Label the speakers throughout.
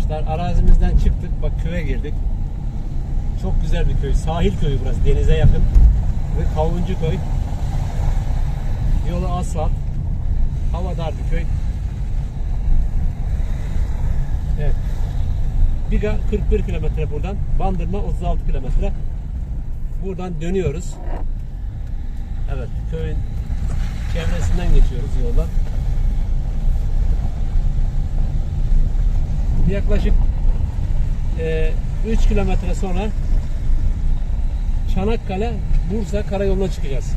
Speaker 1: arkadaşlar arazimizden çıktık bak köye girdik. Çok güzel bir köy. Sahil köyü burası denize yakın. Ve Kavuncu köy. Yolu asfalt. Hava dar bir köy. Evet. Biga 41 kilometre buradan. Bandırma 36 kilometre. Buradan dönüyoruz. Evet köyün çevresinden geçiyoruz yoldan. Yaklaşık e, 3 kilometre sonra Çanakkale Bursa karayoluna çıkacağız.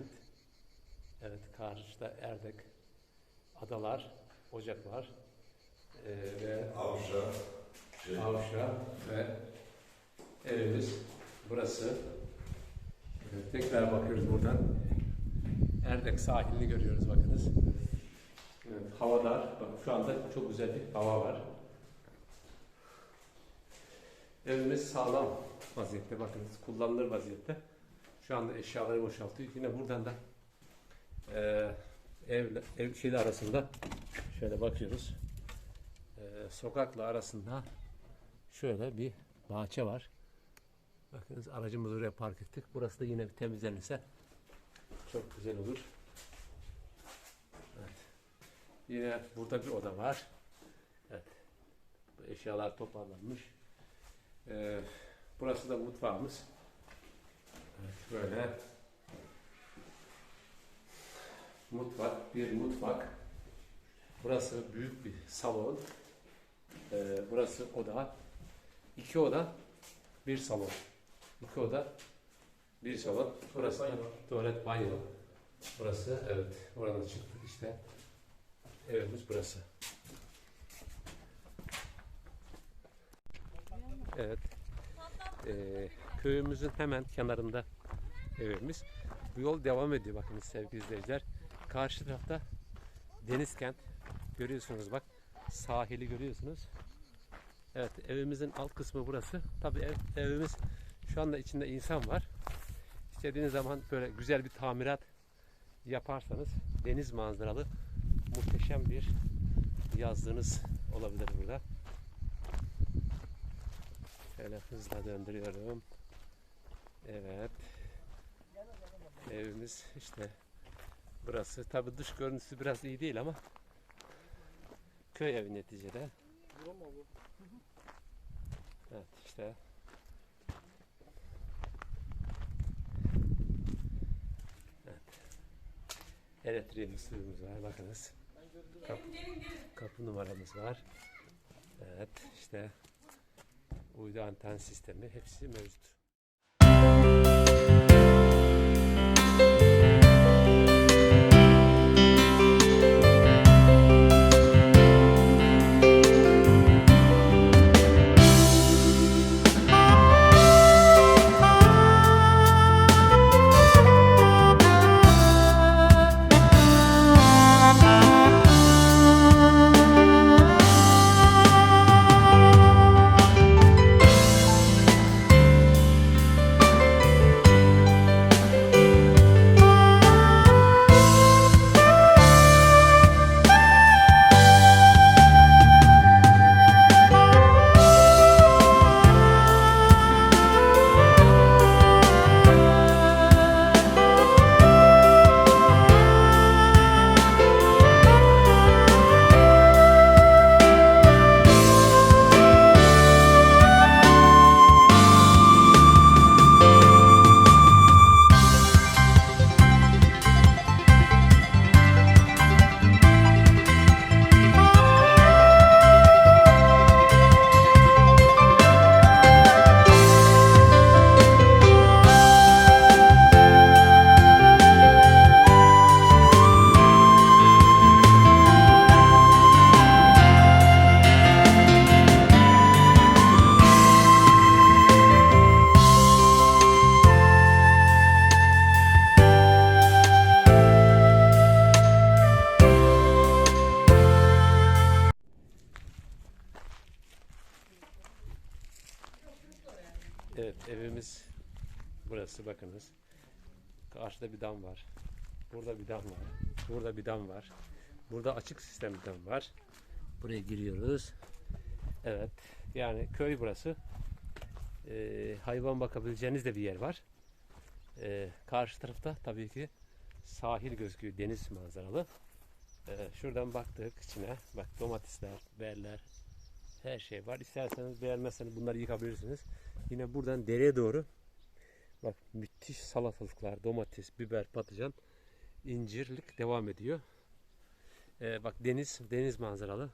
Speaker 1: Kent. Evet karşıda Erdek adalar, ocaklar ee, ve
Speaker 2: Avşa, şey,
Speaker 1: Avşa ve evimiz burası. Evet, tekrar bakıyoruz buradan. Erdek sahilini görüyoruz bakınız. Evet, hava dar. Bak şu anda çok güzel bir hava var. Evimiz sağlam vaziyette bakınız. Kullanılır vaziyette. Şu anda eşyaları boşaltıyor. Yine buradan da eee ev, ev şeyle arasında şöyle bakıyoruz. Eee, sokakla arasında şöyle bir bahçe var. Bakınız aracımızı oraya park ettik. Burası da yine bir temizlenirse çok güzel olur. Evet. Yine burada bir oda var. Evet. Bu eşyalar toparlanmış. Ee, burası da mutfağımız. Böyle mutfak, bir mutfak. Burası büyük bir salon. Ee, burası oda. İki oda, bir salon. İki oda, bir salon. Burası da tuvalet, banyo. Burası, evet. Oradan çıktık işte. Evimiz burası. Evet. Ee, köyümüzün hemen kenarında evimiz. Bu yol devam ediyor bakın sevgili izleyiciler. Karşı tarafta deniz kent. Görüyorsunuz bak. Sahili görüyorsunuz. Evet evimizin alt kısmı burası. Tabii ev, evimiz şu anda içinde insan var. İstediğiniz zaman böyle güzel bir tamirat yaparsanız deniz manzaralı muhteşem bir yazlığınız olabilir burada. Şöyle hızla döndürüyorum. Evet. Evimiz işte burası. Tabi dış görüntüsü biraz iyi değil ama köy evi neticede. Evet işte. Evet. Elektriğimiz, suyumuz var. Bakınız. Kapı, kapı numaramız var. Evet işte uydu anten sistemi hepsi mevcut. Burası bakınız. Karşıda bir dam var. Burada bir dam var. Burada bir dam var. Burada açık sistem bir dam var. Buraya giriyoruz. Evet. Yani köy burası. Ee, hayvan bakabileceğiniz de bir yer var. Ee, karşı tarafta tabii ki sahil gözüküyor. Deniz manzaralı. Ee, şuradan baktık içine. Bak domatesler, biberler, her şey var. İsterseniz beğenmezseniz bunları yıkabilirsiniz. Yine buradan dereye doğru bak müthiş salatalıklar, domates, biber, patlıcan, incirlik devam ediyor. Ee, bak deniz, deniz manzaralı.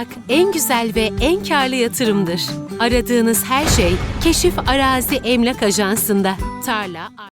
Speaker 2: Toprak en güzel ve en karlı yatırımdır. Aradığınız her şey Keşif Arazi Emlak Ajansı'nda. Tarla,